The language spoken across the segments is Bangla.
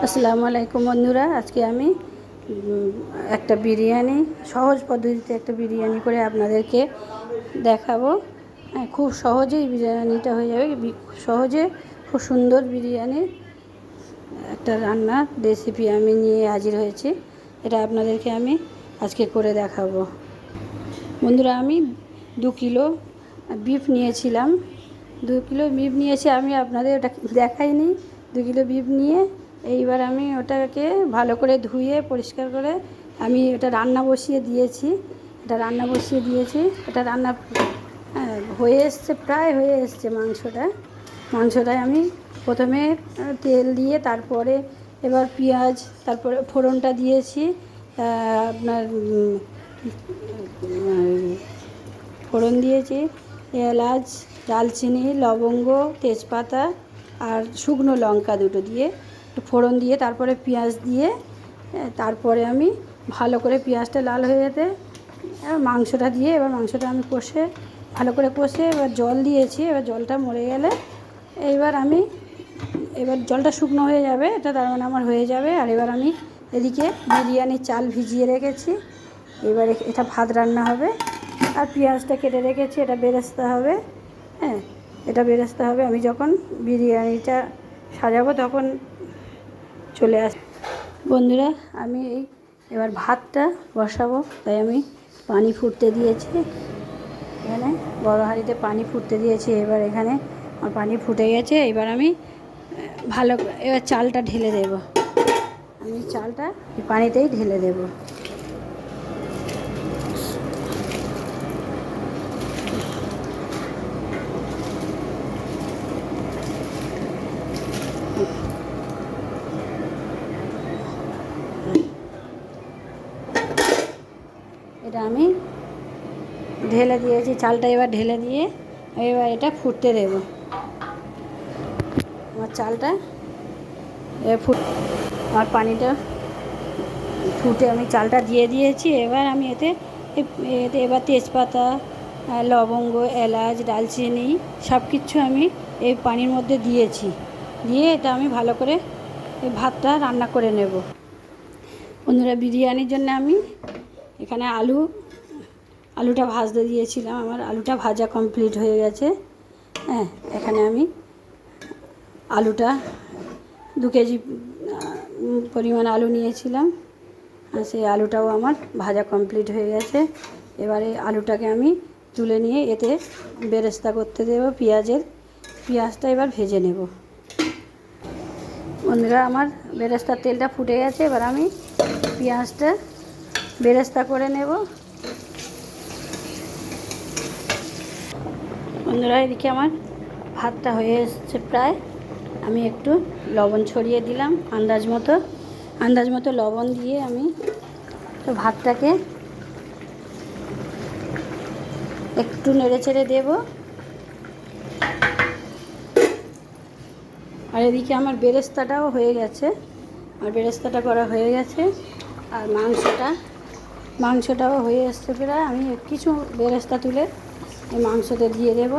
আসসালামু আলাইকুম বন্ধুরা, আজকে আমি একটা বিরিয়ানি, সহজ পদ্ধতিতে একটা বিরিয়ানি করে আপনাদেরকে দেখাবো। হ্যাঁ খুব সহজেই বিরিয়ানিটা হয়ে যাবে। সহজে খুব সুন্দর বিরিয়ানি একটা রান্নার রেসিপি আমি নিয়ে হাজির হয়েছি। এটা আপনাদেরকে আমি আজকে করে দেখাবো। বন্ধুরা, আমি দু কিলো বিফ নিয়েছিলাম। দু কিলো বিফ নিয়েছি, আমি আপনাদের ওটা দেখাইনি। দু কিলো বিফ নিয়ে এইবার আমি ওটাকে ভালো করে ধুয়ে পরিষ্কার করে আমি ওটা রান্না বসিয়ে দিয়েছি। এটা রান্না বসিয়ে দিয়েছি। এটা রান্না হ্যাঁ, হয়ে এসছে প্রায় হয়ে এসছে মাংসটা। মাংসটায় আমি প্রথমে তেল দিয়ে তারপরে এবার পেঁয়াজ তারপরে ফোড়নটা দিয়েছি। আপনার ফোড়ন দিয়েছি এলাচ দালচিনি লবঙ্গ তেজপাতা আর শুকনো লঙ্কা দুটো দিয়ে। একটু ফোড়ন দিয়ে তারপরে পেঁয়াজ দিয়ে হ্যাঁ, তারপরে আমি ভালো করে পেঁয়াজটা লাল হয়ে যেতে মাংসটা দিয়ে এবার মাংসটা আমি কষে ভালো করে কষে এবার জল দিয়েছি এবার জলটা মরে গেলে এইবার আমি এবার জলটা শুকনো হয়ে যাবে এটা তার মানে আমার হয়ে যাবে আর এবার আমি এদিকে বিরিয়ানির চাল ভিজিয়ে রেখেছি এবার এটা ভাত রান্না হবে আর পেঁয়াজটা কেটে রেখেছি এটা বেরেস্তা হবে হ্যাঁ এটা বেরেস্তা হবে আমি যখন বিরিয়ানিটা সাজাবো তখন চলে আস, বন্ধুরা, আমি এই এবার ভাতটা বসাবো। তাই আমি পানি ফুটতে দিয়েছি। এখানে বড় হাঁড়িতে পানি ফুটতে দিয়েছি। এবার এখানে আমার পানি ফুটে গেছে। এবার আমি ভালো এবার চালটা ঢেলে দেব। আমি চালটা পানিতেই ঢেলে দেবো। এটা আমি ঢেলে দিয়েছি, চালটা এবার ঢেলে দিয়ে এবার এটা ফুটতে দেব। আমার চালটা এবার ফুট, আমার পানিটা ফুটে আমি চালটা দিয়ে দিয়েছি। এবার আমি এতে এতে এবার তেজপাতা লবঙ্গ, এলাচ, ডালচিনি সব কিছু আমি এই পানির মধ্যে দিয়েছি। দিয়ে এটা আমি ভালো করে এই ভাতটা রান্না করে নেব। বন্ধুরা, বিরিয়ানির জন্য আমি এখানে আলু, আলুটা ভাজতে দিয়েছিলাম। আমার আলুটা ভাজা কমপ্লিট হয়ে গেছে। হ্যাঁ এখানে আমি আলুটা দু কেজি পরিমাণ আলু নিয়েছিলাম। আর সেই আলুটাও আমার ভাজা কমপ্লিট হয়ে গেছে। এবারে আলুটাকে আমি তুলে নিয়ে এতে বেরেস্তা করতে দেবো, পেঁয়াজের পেঁয়াজটা এবার ভেজে নেব। বন্ধুরা, আমার বেরেস্তার তেলটা ফুটে গেছে। এবার আমি পেঁয়াজটা বেরেস্তা করে নেব। বন্ধুরা, এদিকে আমার ভাতটা হয়ে এসছে প্রায়। আমি একটু লবণ ছড়িয়ে দিলাম, আন্দাজ মতো। আন্দাজ মতো লবণ দিয়ে আমি তো ভাতটাকে একটু নেড়ে চেড়ে দেবো। আর এদিকে আমার বেরেস্তাটাও হয়ে গেছে। আর বেরেস্তাটা করা হয়ে গেছে। আর মাংসটা মাংসটাও হয়ে এসছে প্রায়। আমি কিছু বেরেস্তা তুলে এই মাংসতে দিয়ে দেব।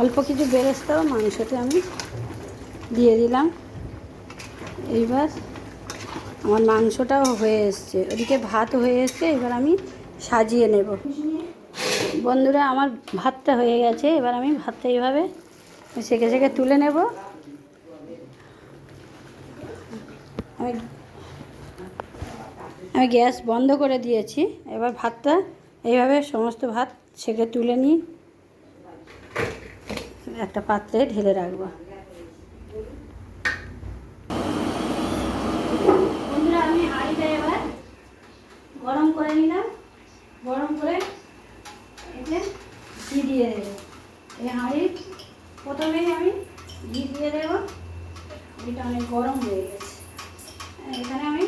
অল্প কিছু বেরেস্তাও মাংসতে আমি দিয়ে দিলাম। এইবার আমার মাংসটাও হয়ে এসছে। ওদিকে ভাত হয়ে এসছে, এবার আমি সাজিয়ে নেব। বন্ধুরা, আমার ভাতটা হয়ে গেছে। এবার আমি ভাতটা এইভাবে সেকে সেকে তুলে নেব। আমি আমি গ্যাস বন্ধ করে দিয়েছি। এবার ভাতটা এইভাবে সমস্ত ভাত ছেঁকে তুলে নিই একটা পাত্রে ঢেলে রাখব বন্ধুরা আমি হাঁড়িটা এবার গরম করে নিলাম গরম করে এতে ঘি দিয়ে দেবো এই হাঁড়ি প্রথমেই আমি ঘি দিয়ে দেবো এটা অনেক গরম হয়ে গেছে এখানে আমি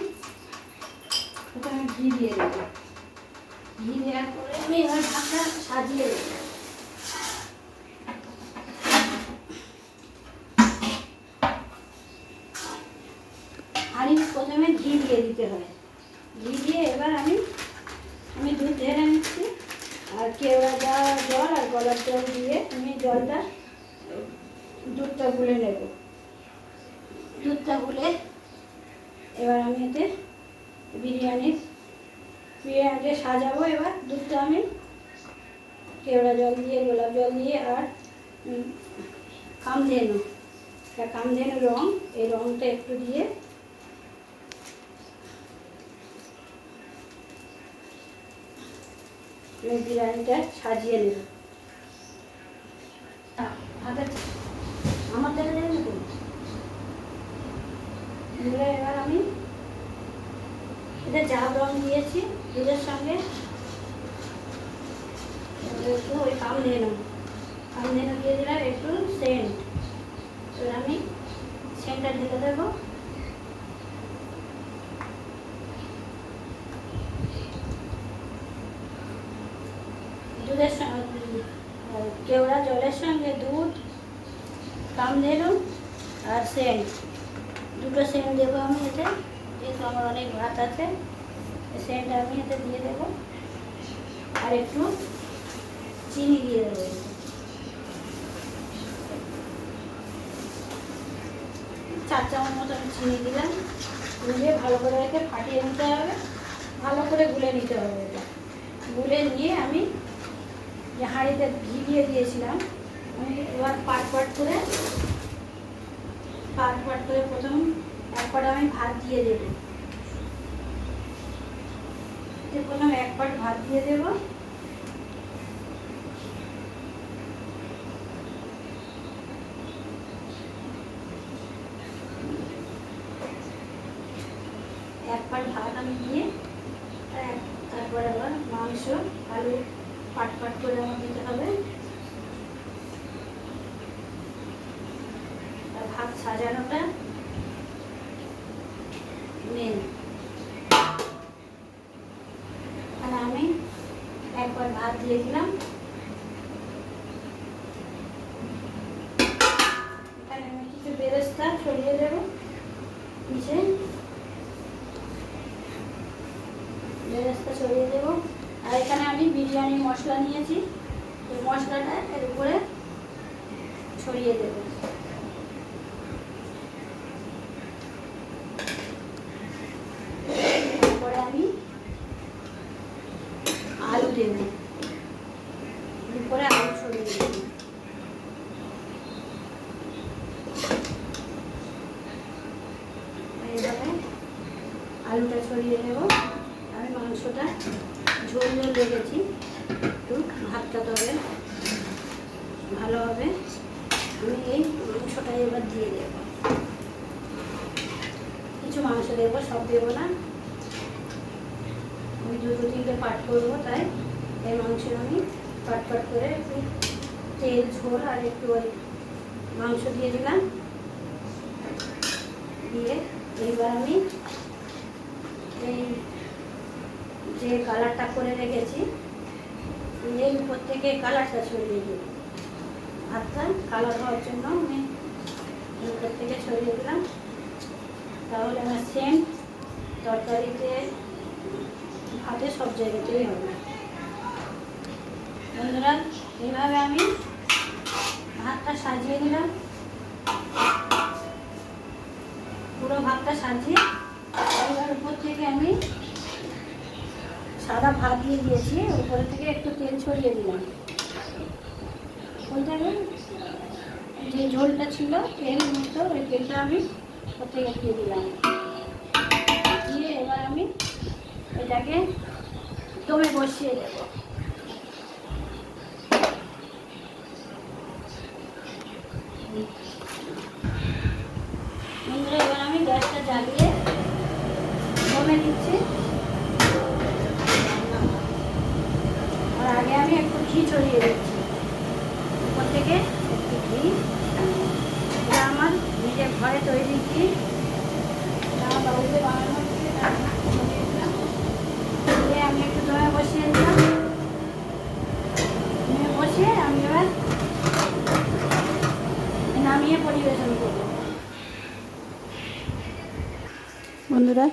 প্রথমে ঘি দিয়ে দেবো। ঘি দেওয়ার পরে আমি এবার ভাতটা সাজিয়ে দেবো। হাঁড়ি প্রথমে ঘি দিয়ে দিতে হয়। ঘি দিয়ে এবার আমি আমি দুধ ঢেলে নিচ্ছি। আর কেওড়া যা জল আর গলার জল দিয়ে আমি জলটা, দুধটা গুলে নেব। দুধটা গুলে এবার আমি এতে বিরিয়ানির বিরিয়ানিটা সাজাবো এবার দুধটা আমি। কেওড়া জল দিয়ে গোলাপ জল দিয়ে আর কামধেনু। এটা কামধেনু রং এই রংটা একটু দিয়ে। আমি বিরিয়ানিটা সাজিয়ে নেব। হাতে আমার দেখা না এবার আমি এটা জাব রং দিয়েছি দুধের সঙ্গে, একটু ওই কামধেনু কামধেনু দিয়ে দিলাম একটু সেন্ট। এবার আমি সেন্টটা ঢেলে দেবো। দুধের সঙ্গে, কেওড়া জলের সঙ্গে দুধ কামধেনু আর সেন্ট। দুটো সেন্ট দেবো আমি এতে। যেহেতু আমার অনেক ভাত আছে। সেন্ট আমি এতে দিয়ে দেবো। আর একটু চিনি দিয়ে দেবো। চার চামচ মতো আমি চিনি দিলাম। গুলে ভালো করে রেখে ফাটিয়ে নিতে হবে। ভালো করে গুলে নিতে হবে এটা গুলে নিয়ে আমি যে হাঁড়িতে ঘি দিয়ে দিয়েছিলাম, আমি এবার পাট পাট করে পাট পাট করে প্রথম পাট আমি ভাত দিয়ে দেবো। প্রথম এক পাট ভাত দিয়ে দেবো। এক পাট ভাত আমি দিয়ে তারপরে আবার মাংস, আলু পাট পাট করে আমার দিতে হবে। ভাত সাজানোটা আর আমি একবার ভাত দিয়ে কিছু দেবো। দেবো। আর এখানে আমি বিরিয়ানি মশলা নিয়েছি। মশলাটা এর উপরে ছড়িয়ে দেবো তারপরে আমি আলু দেব উপরে আলু ছড়িয়ে দেবো এইভাবে আলুটা ছড়িয়ে দেব আমি মাংসটা ঝোল রেখেছি একটু ভাতটা তবে ভালো হবে। আমি এই মাংসটা এবার দিয়ে দেবো। কিছু মাংস দেবো, সব দেবো না। আমি দুটো তিনটে পাট করব, তাই এই মাংস আমি পাট পাট করে একটু তেল, ঝোল আর একটু ওই মাংস দিয়ে দিলাম। দিয়ে এইবার আমি এই যে কালারটা করে রেখেছি, এই উপর থেকে কালারটা ছড়িয়ে দিই ভাতটা কালার হওয়ার জন্য আমি উপর থেকে ছড়িয়ে দিলাম। তাহলে আমার সেম তরকারিতে, ভাতে সব জায়গাতেই হবে। বন্ধুরা, এইভাবে আমি ভাতটা সাজিয়ে দিলাম। পুরো ভাতটা সাজিয়ে, এবার উপর থেকে আমি সাদা ভাত দিয়ে দিয়েছি, উপরে থেকে একটু তেল ছড়িয়ে দিলাম। ওইটাকে যে ঝোলটা ছিল, তেল মতো, ওই তেলটা আমি ওর থেকে দিয়ে দিলাম। দিয়ে এবার আমি এটাকে দমে বসিয়ে দেবো বন্ধুরা এবার আমি গ্যাসটা জ্বালিয়ে দমে দিচ্ছি আর আগে আমি একটু ঘি ছড়িয়ে দিচ্ছি। উপর থেকে একটু ঘি। এটা আমার নিজের ঘরে তৈরি ঘি। আমি একটু দমে বসিয়ে দিলাম। আমি এবার নামিয়ে পরিবেশন বন্ধুরা,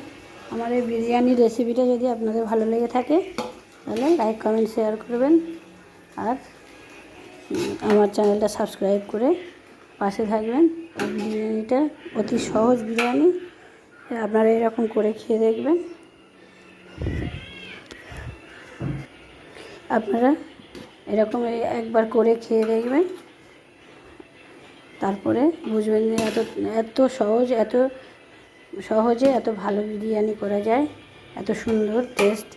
আমার এই বিরিয়ানির রেসিপিটা যদি আপনাদের ভালো লেগে থাকে, তাহলে লাইক কমেন্ট শেয়ার করবেন। আর আমার চ্যানেলটা সাবস্ক্রাইব করে পাশে থাকবেন। বিরিয়ানিটা অতি সহজ বিরিয়ানি, আপনারা এরকম করে খেয়ে দেখবেন। আপনারা এরকম একবার করে খেয়ে দেখবেন। তারপরে বুঝবেন যে এত এত সহজ, এত সহজে এত ভালো বিরিয়ানি করা যায়। এত সুন্দর, টেস্ট,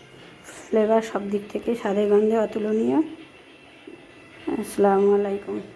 ফ্লেভার সব দিক থেকে স্বাদে গন্ধে অতুলনীয়। আসসালামু আলাইকুম।